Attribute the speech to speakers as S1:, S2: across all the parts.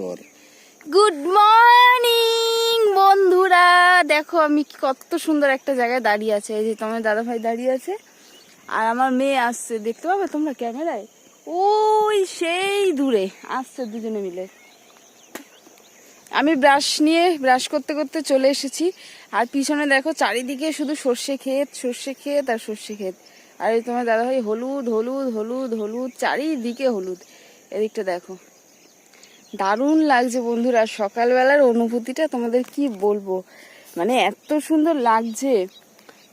S1: কর।
S2: Good morning বন্ধুরা। দেখো, আমি কত সুন্দর একটা জায়গায় দাঁড়িয়ে আছে। এই যে তোমার দাদা ভাই দাঁড়িয়ে আছে, আর আমার মেয়ে আসছে। দেখতে পাবে তোমরা ক্যামেরায়? ওই সেই দূরে। আসছে দুজনে মিলে। আমি ব্রাশ নিয়ে, ব্রাশ করতে করতে চলে এসেছি। আর পিছনে দেখো, চারিদিকে শুধু সর্ষে ক্ষেত সর্ষে ক্ষেত আর সর্ষে ক্ষেত। আর তোমার দাদা ভাই হলুদ হলুদ হলুদ হলুদ, চারিদিকে হলুদ। এদিকটা দেখো। দারুণ লাগছে বন্ধুরা। সকালবেলার অনুভূতিটা তোমাদের কি বলব? মানে এত সুন্দর লাগছে।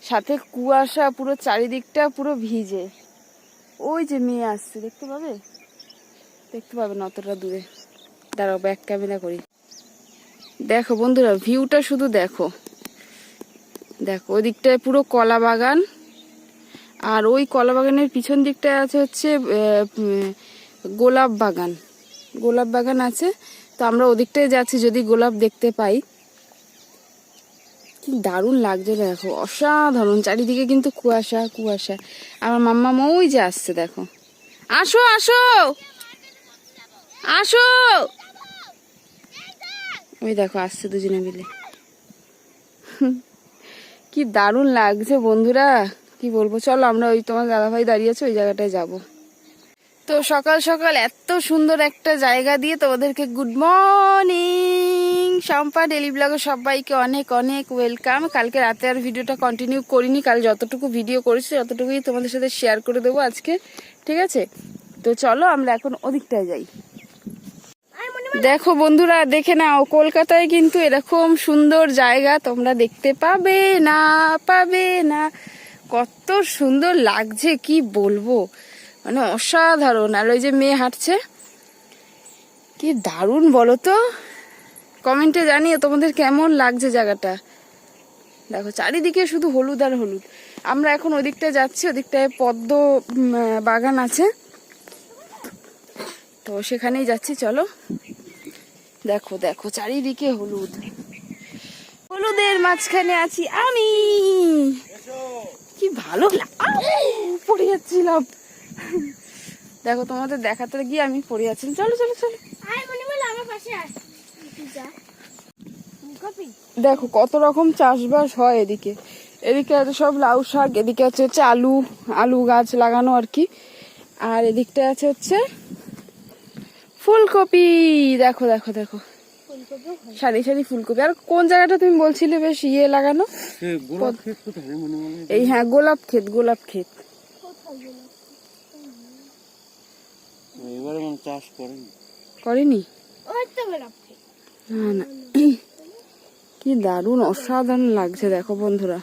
S2: সাথে কুয়াশা পুরো চারিদিকটা পুরো ভিজে। ওই যে মেয়ে আসছে, দেখতে পাবে? দেখতে পাবে অতটা দূরে। দাঁড়াও ব্যাক ক্যামেরা করি। দেখো বন্ধুরা ভিউটা শুধু দেখো। দেখো ওই দিকটায় পুরো কলা বাগান। আর ওই কলা বাগানের পিছন দিকটায় আছে হচ্ছে গোলাপ বাগান। গোলাপ বাগান আছে, তো আমরা ওদিকটায় যাচ্ছি যদি গোলাপ দেখতে পাই। কি দারুণ লাগছে দেখো, অসাধারণ, চারিদিকে কিন্তু কুয়াশা কুয়াশা। আমার মাম্মা ওই যে আসছে, দেখো। আসো আসো! আসো! ওই দেখো, আসছে দুজনে মিলে। কি দারুণ লাগছে বন্ধুরা, কি বলব? চলো আমরা ওই তোমার দাদাভাই দাঁড়িয়ে আছে, ওই জায়গাটায় যাব। তো সকাল সকাল এত সুন্দর একটা জায়গা দিয়ে তোমাদেরকে গুড মর্নিং শম্পা ডেলি ব্লগে সবাইকে অনেক অনেক ওয়েলকাম কালকে রাতে আর ভিডিওটা কন্টিনিউ করিনি, কাল যতটুকু ভিডিও করেছি, ততটুকুই তোমাদের সাথে শেয়ার করে দেবো আজকে, ঠিক আছে? তো চলো আমরা এখন ওদিকটায় যাই। দেখো বন্ধুরা, দেখে নাও, কলকাতায় কিন্তু এরকম সুন্দর জায়গা তোমরা দেখতে পাবে না পাবে না। কত সুন্দর লাগছে, কি বলব? মানে অসাধারণ। আর ওই যে মেয়ে হাঁটছে, কি দারুণ বলো তো। কমেন্টে জানিয়ে তোমাদের কেমন লাগছে জায়গাটা। দেখো, চারিদিকে শুধু হলুদ আর হলুদ। আমরা এখন ওদিকটায় যাচ্ছি, ওদিকটায় পদ্ম বাগান আছে। তো সেখানেই যাচ্ছি, চলো। দেখো দেখো, চারিদিকে হলুদ। হলুদের মাঝখানে আছি আমি। কি ভালো পড়ে যাচ্ছিলাম। দেখো তোমাদের দেখাতে গিয়ে আমি পড়ে যাচ্ছিলাম চলো চলো চলো।
S3: আয় মনিমাল আমার পাশে আয়। যা। কপি।
S2: দেখো কত রকম চাষবাস হয় এদিকে। এদিকে আছে সব লাউ শাক এদিকে আছে হচ্ছে আলু আলু গাছ লাগানো আর কি। আর এদিকটা আছে হচ্ছে ফুলকপি। দেখো দেখো দেখো। সারি সারি ফুলকপি। আর কোন জায়গাটা তুমি বলছিলে বেশ ইয়ে লাগানো? এই হ্যাঁ গোলাপ ক্ষেত গোলাপ ক্ষেত।
S1: এবারে মানে চাষ করেন।
S2: করেনি?
S3: ওই তো গোলাপ
S2: না না। কি দারুণ অসাধারণ লাগছে দেখো বন্ধুরা।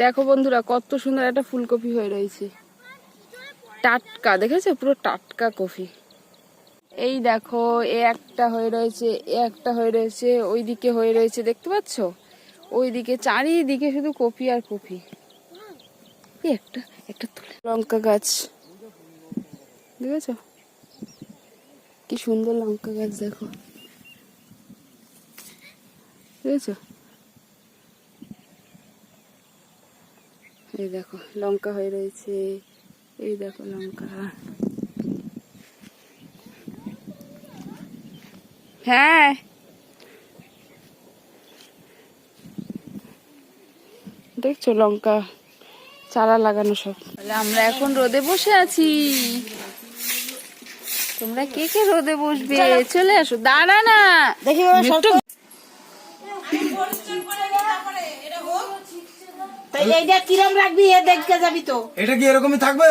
S2: দেখো বন্ধুরা কত সুন্দর একটা ফুলকপি হয়ে রয়েছে। টাটকা দেখেছ? পুরো টাটকা কফি এই দেখো এ একটা হয়ে রয়েছে এ একটা হয়ে রয়েছে ওইদিকে হয়ে রয়েছে দেখতে পাচ্ছ? ওইদিকে চারিদিকে শুধু কপি আর কপি। একটা একটা তুলে। লঙ্কা গাছ। দেখেছ? কি সুন্দর লঙ্কা গাছ, দেখো। দেখেছ? এই দেখো, লঙ্কা হয়ে রয়েছে। এই দেখো লঙ্কা। হ্যাঁ। দেখছ লঙ্কা? চারা লাগানো সব। তাহলে আমরা এখন রোদে বসে আছি। তোমরা কে কে রোদে বসবে? চলে। আসো। দাঁড়া না।
S3: দেখি এইটা কিরম রাখবি এ দেখতে যাবি তো।
S1: এটা কি এরকমই থাকবে?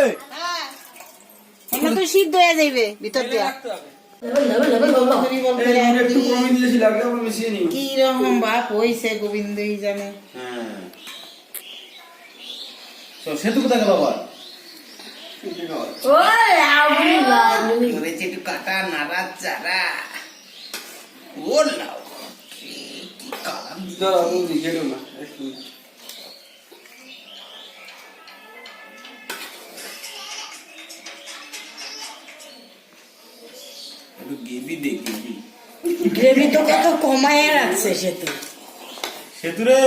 S3: এটা তো সিদ্ধ হয়ে যাইবে ভিতর দিয়ে।
S1: একটু কমে দিয়েছি লাগলে আমরা মিশিয়ে নিই।
S3: কি রকম বাপ হইছে গোবিন্দই জানে।
S1: হ্যাঁ। তো সেতু কোথায় গেল আবার?
S4: একটু কাটা নাড়া চারা ও লাউ কালাম।
S1: দাঁড়াও না একটু
S4: একটু দে গেবি
S3: গ্রেভি তো কত কমায় রাখছে সে তো
S1: সেতু রে।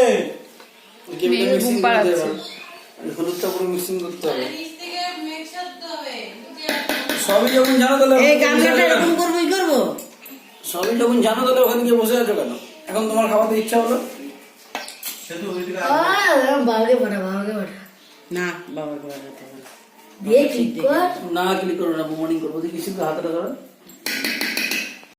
S2: মেয়ে ঘুম পাড়াচ্ছে।
S1: হলুদটা পুরো মিক্সিং করতে হবে। সবই যখন জানো তাহলে
S3: এই গামলাটা
S1: আছো কেন?
S3: এরকম করব?
S1: সবই যখন জানো তাহলে ওখানে গিয়ে বসে আছো কেন? এখন তোমার খাওয়াতে ইচ্ছা হলো?
S4: সেতু ওইদিকে
S5: বাবাকে পাঠা বাবাকে পাঠা।
S3: না বাবাকে না।
S5: কর?
S1: না ক্লিক করো না মর্নিং করব। দেখি শুধু হাতটা ধরো।